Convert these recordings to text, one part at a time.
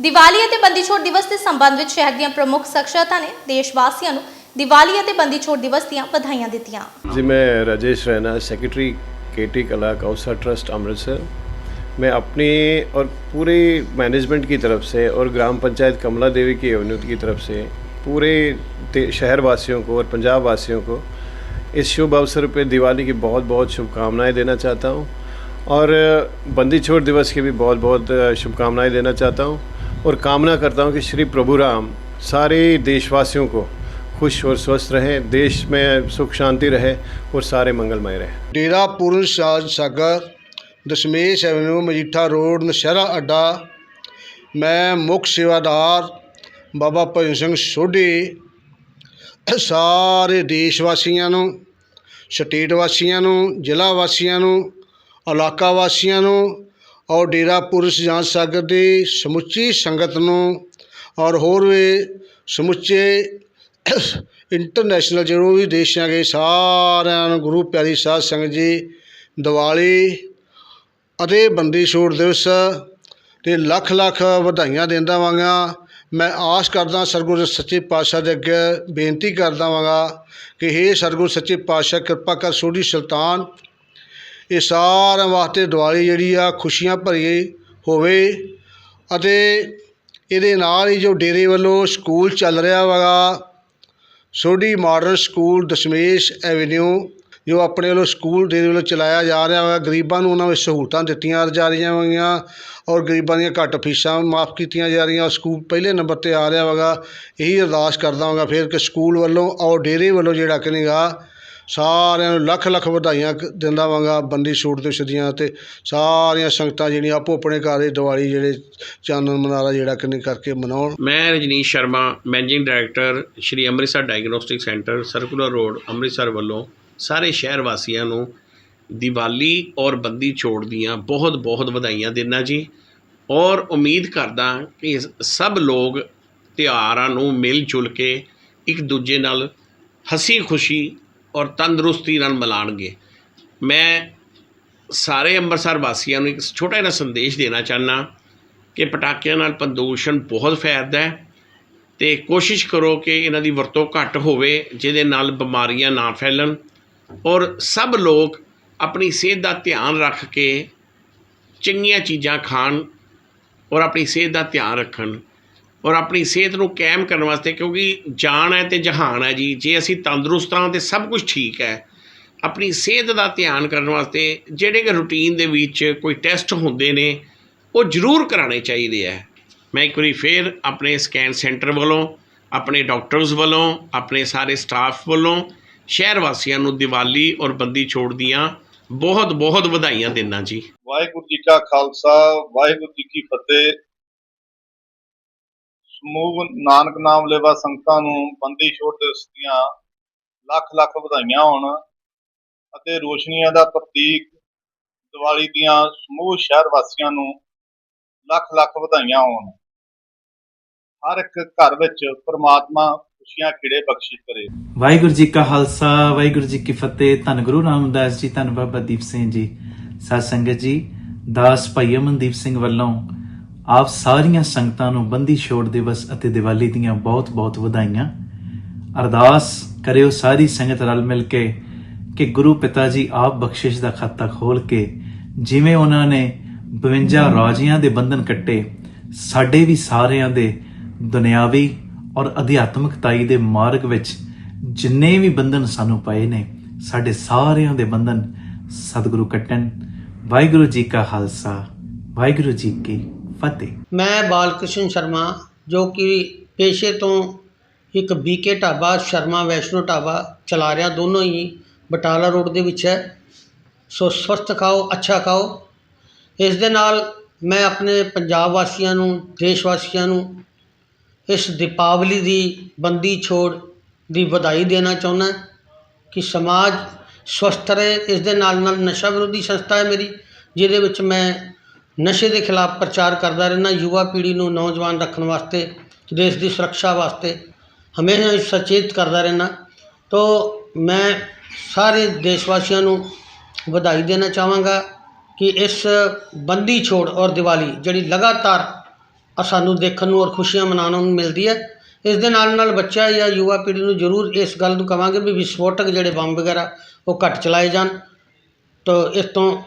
ਦੀਵਾਲੀ ਅਤੇ ਬੰਦੀ ਛੋੜ ਦਿਵਸ ਦੇ ਸੰਬੰਧ ਵਿੱਚ ਸ਼ਹਿਰ ਦੀਆਂ ਪ੍ਰਮੁੱਖ ਸ਼ਖਸੀਅਤਾਂ ਨੇ ਦੇਸ਼ ਵਾਸੀਆਂ ਨੂੰ ਦੀਵਾਲੀ ਅਤੇ ਬੰਦੀ ਛੋੜ ਦਿਵਸ ਦੀਆਂ ਵਧਾਈਆਂ ਦਿੱਤੀਆਂ जी मैं Rajesh Raina secretary K T Kala Kausa trust Amritsar मैं अपनी और पूरे मैनेजमेंट की तरफ से और ग्राम पंचायत कमला देवी की यूनिट की तरफ से पूरे दे- शहर वासियों को और पंजाब वासियों को इस शुभ अवसर पे दिवाली की बहुत बहुत शुभकामनाएं देना चाहता हूँ और बंदी छोड़ दिवस की भी बहुत बहुत शुभकामनाएं देना चाहता हूँ और कामना करता हूँ कि श्री प्रभु राम सारे देशवासियों को खुश और स्वस्थ रहें देश में सुख शांति रहे और सारे मंगलमय रहें ਡੇਰਾ ਪੂਰਨ ਸ਼ਾਹ ਸਾਗਰ ਦਸ਼ਮੇਸ਼ ਐਵਨਿਊ ਮਜੀਠਾ ਰੋਡ ਨਸ਼ਹਿਰਾ ਅੱਡਾ ਮੈਂ ਮੁੱਖ ਸੇਵਾਦਾਰ ਬਾਬਾ ਭਜਨ ਸਿੰਘ ਸੋਢੀ ਸਾਰੇ ਦੇਸ਼ ਵਾਸੀਆਂ ਨੂੰ ਸਟੇਟ ਵਾਸੀਆਂ ਨੂੰ ਜ਼ਿਲ੍ਹਾ ਵਾਸੀਆਂ ਨੂੰ ਇਲਾਕਾ ਵਾਸੀਆਂ ਨੂੰ ਔਰ ਡੇਰਾ ਪੁਰਸ਼ ਜਾਂਚ ਸਾਗਰ ਦੀ ਸਮੁੱਚੀ ਸੰਗਤ ਨੂੰ ਔਰ ਹੋਰ ਵੀ ਸਮੁੱਚੇ ਇੰਟਰਨੈਸ਼ਨਲ ਜਿਹੜੇ ਵੀ ਦੇਸ਼ਾਂ ਗਏ ਸਾਰਿਆਂ ਨੂੰ ਗੁਰੂ ਪਿਆਰੀ ਸਾਧ ਸੰਗਤ ਜੀ, ਦੀਵਾਲੀ ਅਤੇ ਬੰਦੀ ਛੋੜ ਦਿਵਸ ਤੇ ਲੱਖ ਲੱਖ ਵਧਾਈਆਂ ਦਿੰਦਾ ਵਾਂਗਾ। ਮੈਂ ਆਸ ਕਰਦਾ ਸਰਗੁਰੂ ਸੱਚੇ ਪਾਤਸ਼ਾਹ ਦੇ ਅੱਗੇ ਬੇਨਤੀ ਕਰਦਾ ਵਾਂਗਾ ਕਿ ਹੇ ਸਰਗੁਰੂ ਸੱਚੇ ਪਾਤਸ਼ਾਹ, ਕਿਰਪਾ ਕਰ ਸੋਢੀ ਸੁਲਤਾਨ ਇਹ ਸਾਰਿਆਂ ਵਾਸਤੇ ਦੀਵਾਲੀ ਜਿਹੜੀ ਆ, ਖੁਸ਼ੀਆਂ ਭਰੀ ਹੋਵੇ ਅਤੇ ਇਹਦੇ ਨਾਲ ਹੀ ਜੋ ਡੇਰੇ ਵੱਲੋਂ ਸਕੂਲ ਚੱਲ ਰਿਹਾ Waga Sodhi modern school Dashmesh avenue, ਜੋ ਆਪਣੇ ਵੱਲੋਂ ਸਕੂਲ ਦੇ ਵੱਲੋਂ ਚਲਾਇਆ ਜਾ ਰਿਹਾ ਹੈ ਗਰੀਬਾਂ ਨੂੰ ਉਹਨਾਂ ਵਿੱਚ ਸਹੂਲਤਾਂ ਦਿੱਤੀਆਂ ਜਾ ਰਹੀਆਂ ਹੈਗੀਆਂ ਔਰ ਗਰੀਬਾਂ ਦੀਆਂ ਘੱਟ ਫੀਸਾਂ ਮਾਫ ਕੀਤੀਆਂ ਜਾ ਰਹੀਆਂ ਸਕੂਲ ਪਹਿਲੇ ਨੰਬਰ ਤੇ ਆ ਰਿਹਾ ਹੈਗਾ, ਇਹੀ ਅਰਦਾਸ ਕਰਦਾ ਹਾਂਗਾ ਫਿਰ ਕਿ ਸਕੂਲ ਵੱਲੋਂ ਔਰ ਡੇਰੇ ਵੱਲੋਂ ਜਿਹੜਾ ਕਿ ਕਹੇਗਾ ਸਾਰਿਆਂ ਨੂੰ ਲੱਖ ਲੱਖ ਵਧਾਈਆਂ ਕ- ਦਿੰਦਾ ਵਾਂਗਾ ਬੰਦੀ ਛੂਟ ਦੇ ਦੀਆਂ ਤੇ ਸਾਰੀਆਂ ਸੰਗਤਾਂ ਜਿਹੜੀਆਂ ਆਪੋ ਆਪਣੇ ਘਰ ਇਹ ਦੀਵਾਲੀ ਜਿਹੜੇ ਚਾਨਣ ਮਨਾਰਾ ਜਿਹੜਾ ਕਿੰਨੇ ਕਰਕੇ ਮਨਾਉਣ। ਮੈਂ Rajneesh Sharma, managing director Shri Amritsar diagnostic centre circular road, Amritsar ਵੱਲੋਂ ਸਾਰੇ ਸ਼ਹਿਰ ਵਾਸੀਆਂ ਨੂੰ ਦੀਵਾਲੀ ਔਰ ਬੰਦੀ ਛੋੜ ਦੀਆਂ ਬਹੁਤ ਬਹੁਤ ਵਧਾਈਆਂ ਦਿੰਦਾ ਜੀ। ਔਰ ਉਮੀਦ ਕਰਦਾ ਕਿ ਸਭ ਲੋਕ ਤਿਉਹਾਰਾਂ ਨੂੰ ਮਿਲ ਜੁਲ ਕੇ ਇੱਕ ਦੂਜੇ ਨਾਲ ਹਸੀ ਖੁਸ਼ੀ ਔਰ ਤੰਦਰੁਸਤੀ ਨਾਲ ਮਨਾਉਣਗੇ ਮੈਂ ਸਾਰੇ ਅੰਮ੍ਰਿਤਸਰ ਵਾਸੀਆਂ ਨੂੰ ਇੱਕ ਛੋਟਾ ਜਿਹਾ ਸੰਦੇਸ਼ ਦੇਣਾ ਚਾਹੁੰਦਾ ਕਿ ਪਟਾਕਿਆਂ ਨਾਲ ਪ੍ਰਦੂਸ਼ਣ ਬਹੁਤ ਫੈਲਦਾ ਹੈ ਤੇ ਕੋਸ਼ਿਸ਼ ਕਰੋ ਕਿ ਇਹਨਾਂ ਦੀ ਵਰਤੋਂ ਘੱਟ ਹੋਵੇ, ਜਿਹਦੇ ਨਾਲ ਬਿਮਾਰੀਆਂ ਨਾ ਫੈਲਣ ਔਰ ਸਭ ਲੋਕ ਆਪਣੀ ਸਿਹਤ ਦਾ ਧਿਆਨ ਰੱਖ ਕੇ ਚੰਗੀਆਂ ਚੀਜ਼ਾਂ ਖਾਣ ਔਰ ਆਪਣੀ ਸਿਹਤ ਦਾ ਧਿਆਨ ਰੱਖਣ। ਔਰ ਆਪਣੀ ਸਿਹਤ ਨੂੰ ਕਾਇਮ ਕਰਨ ਵਾਸਤੇ, ਕਿਉਂਕਿ ਜਾਨ ਹੈ ਤੇ ਜਹਾਨ ਹੈ ਜੀ। ਜੇ ਅਸੀਂ ਤੰਦਰੁਸਤ ਹਾਂ ਤੇ ਸਭ ਕੁਝ ਠੀਕ ਹੈ। ਆਪਣੀ ਸਿਹਤ ਦਾ ਧਿਆਨ ਕਰਨ ਵਾਸਤੇ ਜਿਹੜੇ ਕਿ ਰੂਟੀਨ ਦੇ ਵਿੱਚ ਕੋਈ ਟੈਸਟ ਹੁੰਦੇ ਨੇ, ਉਹ ਜ਼ਰੂਰ ਕਰਾਉਣੇ ਚਾਹੀਦੇ ਹੈ। ਮੈਂ ਇੱਕ ਵਾਰੀ ਫੇਰ ਆਪਣੇ ਸਕੈਨ ਸੈਂਟਰ ਵੱਲੋਂ, ਆਪਣੇ ਡਾਕਟਰਸ ਵੱਲੋਂ, ਆਪਣੇ ਸਾਰੇ ਸਟਾਫ ਵੱਲੋਂ ਸ਼ਹਿਰ ਵਾਸੀਆਂ ਨੂੰ ਦੀਵਾਲੀ ਔਰ ਬੰਦੀ ਛੋੜ ਦੀਆਂ ਬਹੁਤ ਬਹੁਤ ਵਧਾਈਆਂ ਦਿੰਦਾ ਜੀ। ਵਾਹਿਗੁਰੂ ਜੀ ਕਾ ਖਾਲਸਾ, ਵਾਹਿਗੁਰੂ ਜੀ ਕੀ ਫਤਿਹ। ਸਮੂਹ ਨਾਨਕ ਨਾਮ ਲੈਵਾ ਸੰਗਤਾਂ ਨੂੰ ਬੰਦੀ ਛੋੜ ਦਿਵਸ ਦੀਆਂ ਲੱਖ ਲੱਖ ਵਧਾਈਆਂ ਹੋਣ ਅਤੇ ਰੋਸ਼ਨੀਆਂ ਦਾ ਪ੍ਰਤੀਕ ਦੀਵਾਲੀ ਦੀਆਂ ਸਮੂਹ ਸ਼ਹਿਰ ਵਾਸੀਆਂ ਨੂੰ ਲੱਖ ਲੱਖ ਵਧਾਈਆਂ ਹੋਣ। ਹਰ ਇੱਕ ਘਰ ਵਿੱਚ ਪ੍ਰਮਾਤਮਾ ਖੁਸ਼ੀਆਂ ਖਿੜੇ ਬਖਸ਼ਿਸ਼ ਕਰੇ। ਵਾਹਿਗੁਰੂ ਜੀ ਕਾ ਖਾਲਸਾ, ਵਾਹਿਗੁਰੂ ਜੀ ਕੀ ਫਤਿਹ। ਧੰਨ ਗੁਰੂ ਰਾਮਦਾਸ ਜੀ, ਧੰਨ ਬਾਬਾ ਦੀਪ ਸਿੰਘ ਜੀ। ਸਾਧ ਸੰਗਤ ਜੀ, ਦਾਸ ਭਾਈ ਅਮਨਦੀਪ ਸਿੰਘ ਵੱਲੋਂ ਆਪ ਸਾਰੀਆਂ ਸੰਗਤਾਂ ਨੂੰ ਬੰਦੀ ਛੋੜ ਦਿਵਸ ਅਤੇ ਦੀਵਾਲੀ ਦੀਆਂ ਬਹੁਤ-ਬਹੁਤ ਵਧਾਈਆਂ। ਅਰਦਾਸ ਕਰਿਓ ਸਾਰੀ ਸੰਗਤ ਰਲ ਮਿਲ ਕੇ ਕਿ ਗੁਰੂ ਪਿਤਾ ਜੀ ਆਪ ਬਖਸ਼ਿਸ਼ ਦਾ ਖਾਤਾ ਖੋਲ ਕੇ ਜਿਵੇਂ ਉਹਨਾਂ ਨੇ 52 ਰਾਜਿਆਂ ਦੇ ਬੰਧਨ ਕੱਟੇ, ਸਾਡੇ ਵੀ ਸਾਰਿਆਂ ਦੇ ਦੁਨਿਆਵੀ ਔਰ ਅਧਿਆਤਮਿਕਤਾਈ ਦੇ ਮਾਰਗ ਵਿੱਚ ਜਿੰਨੇ ਵੀ ਬੰਧਨ ਸਾਨੂੰ ਪਏ ਨੇ, ਸਾਡੇ ਸਾਰਿਆਂ ਦੇ ਬੰਧਨ ਸਤਿਗੁਰੂ ਕੱਟਣ। ਵਾਹਿਗੁਰੂ ਜੀ ਕਾ ਖਾਲਸਾ, ਵਾਹਿਗੁਰੂ ਜੀ ਕੀ ਫਤਿਹ। ਮੈਂ ਬਾਲਕ੍ਰਿਸ਼ਨ ਸ਼ਰਮਾ, ਜੋ ਕਿ ਪੇਸ਼ੇ ਤੋਂ ਇੱਕ ਬੀਕੇ ਢਾਬਾ, ਸ਼ਰਮਾ ਵੈਸ਼ਨੋ ਢਾਬਾ ਚਲਾ ਰਿਹਾ, ਦੋਨੋਂ ਹੀ ਬਟਾਲਾ ਰੋਡ ਦੇ ਵਿੱਚ ਹੈ। ਸੋ ਸਵਸਥ ਖਾਓ, ਅੱਛਾ ਖਾਓ। ਇਸ ਦੇ ਨਾਲ ਮੈਂ ਆਪਣੇ ਪੰਜਾਬ ਵਾਸੀਆਂ ਨੂੰ, ਦੇਸ਼ ਵਾਸੀਆਂ ਨੂੰ ਇਸ ਦੀਪਾਵਲੀ ਦੀ ਬੰਦੀ ਛੋੜ ਦੀ ਵਧਾਈ ਦੇਣਾ ਚਾਹੁੰਦਾ ਕਿ ਸਮਾਜ ਸਵਸਥ ਰਹੇ। ਇਸ ਦੇ ਨਾਲ ਨਾਲ ਨਸ਼ਾ ਵਿਰੋਧੀ ਸੰਸਥਾ ਹੈ ਮੇਰੀ, ਜਿਹਦੇ ਵਿੱਚ ਮੈਂ ਨਸ਼ੇ ਦੇ ਖਿਲਾਫ ਪ੍ਰਚਾਰ ਕਰਦਾ ਰਹਿੰਦਾ ਯੁਵਾ ਪੀੜ੍ਹੀ ਨੂੰ ਨੌਜਵਾਨ ਰੱਖਣ ਵਾਸਤੇ, ਦੇਸ਼ ਦੀ ਸੁਰੱਖਿਆ ਵਾਸਤੇ ਹਮੇਸ਼ਾ ਸੁਚੇਤ ਕਰਦਾ ਰਹਿੰਦਾ ਤੋ ਮੈਂ ਸਾਰੇ ਦੇਸ਼ ਵਾਸੀਆਂ ਨੂੰ ਵਧਾਈ ਦੇਣਾ ਚਾਹਾਂਗਾ ਕਿ ਇਸ ਬੰਦੀ ਛੋੜ ਔਰ ਦੀਵਾਲੀ ਜਿਹੜੀ ਲਗਾਤਾਰ ਸਾਨੂੰ ਦੇਖਣ ਨੂੰ ਔਰ ਖੁਸ਼ੀਆਂ ਮਨਾਉਣ ਨੂੰ ਮਿਲਦੀ ਹੈ, ਇਸ ਦੇ ਨਾਲ ਨਾਲ ਬੱਚਾ ਜਾਂ ਯੁਵਾ ਪੀੜ੍ਹੀ ਨੂੰ ਜ਼ਰੂਰ ਇਸ ਗੱਲ ਨੂੰ ਕਵਾਂਗੇ ਵੀ ਵਿਸਫੋਟਕ ਜਿਹੜੇ ਬੰਬ ਵਗੈਰਾ ਉਹ ਘੱਟ ਚਲਾਏ ਜਾਣ। ਤਾਂ ਇਸ ਤੋਂ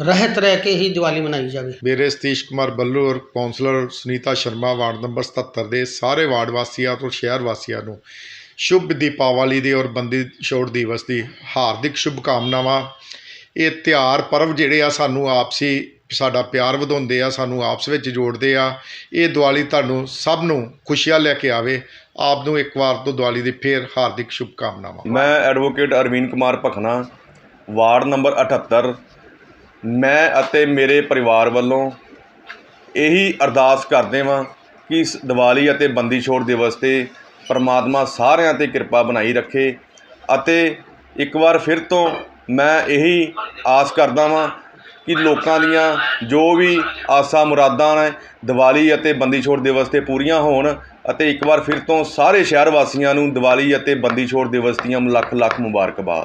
ਰਹਿਤ ਰਹਿ ਕੇ ਹੀ ਦੀਵਾਲੀ ਮਨਾਈ ਜਾਵੇ। ਮੇਰੇ ਸਤੀਸ਼ ਕੁਮਾਰ ਬੱਲੂ ਔਰ councillor Sunita Sharma ward number 77 ਦੇ ਸਾਰੇ ਵਾਰਡ ਵਾਸੀਆਂ ਤੋਂ ਸ਼ਹਿਰ ਵਾਸੀਆਂ ਨੂੰ ਸ਼ੁਭ ਦੀਪਾਵਲੀ ਦੇ ਔਰ ਬੰਦੀ ਛੋੜ ਦਿਵਸ ਦੀ ਹਾਰਦਿਕ ਸ਼ੁਭਕਾਮਨਾਵਾਂ। ਇਹ ਤਿਉਹਾਰ ਪਰਵ ਜਿਹੜੇ ਆ ਸਾਨੂੰ ਆਪਸੀ ਸਾਡਾ ਪਿਆਰ ਵਧਾਉਂਦੇ ਆ ਸਾਨੂੰ ਆਪਸ ਵਿੱਚ ਜੋੜਦੇ ਆ। ਇਹ ਦੀਵਾਲੀ ਤੁਹਾਨੂੰ ਸਭ ਨੂੰ ਖੁਸ਼ੀਆਂ ਲੈ ਕੇ ਆਵੇ। ਆਪ ਨੂੰ ਇੱਕ ਵਾਰ ਤੋਂ ਦੀਵਾਲੀ ਦੀ ਫੇਰ ਹਾਰਦਿਕ ਸ਼ੁਭਕਾਮਨਾਵਾਂ। ਮੈਂ ਐਡਵੋਕੇਟ ਅਰਵਿੰਦ ਕੁਮਾਰ ਭਖਨਾ ਵਾਰਡ ਨੰਬਰ 78 ਮੈਂ ਅਤੇ ਮੇਰੇ ਪਰਿਵਾਰ ਵੱਲੋਂ ਇਹੀ ਅਰਦਾਸ ਕਰਦੇ ਹਾਂ ਕਿ ਇਸ ਦੀਵਾਲੀ ਅਤੇ ਬੰਦੀ ਛੋੜ ਦਿਵਸ ਤੇ ਪਰਮਾਤਮਾ ਸਾਰਿਆਂ ਤੇ ਕਿਰਪਾ ਬਣਾਈ ਰੱਖੇ ਅਤੇ ਇੱਕ ਵਾਰ ਫਿਰ ਤੋਂ ਮੈਂ ਇਹੀ ਆਸ ਕਰਦਾ ਹਾਂ ਕਿ ਲੋਕਾਂ ਦੀਆਂ ਜੋ ਵੀ ਆਸਾਂ ਮੁਰਾਦਾਂ ਨੇ ਦੀਵਾਲੀ ਅਤੇ ਬੰਦੀ ਛੋੜ ਦਿਵਸ ਤੇ ਪੂਰੀਆਂ ਹੋਣ ਅਤੇ ਇੱਕ ਵਾਰ ਫਿਰ ਤੋਂ ਸਾਰੇ ਸ਼ਹਿਰ ਵਾਸੀਆਂ ਨੂੰ ਦੀਵਾਲੀ ਅਤੇ ਬੰਦੀ ਛੋੜ ਦਿਵਸ ਦੀਆਂ ਲੱਖ ਲੱਖ ਮੁਬਾਰਕਬਾਦ।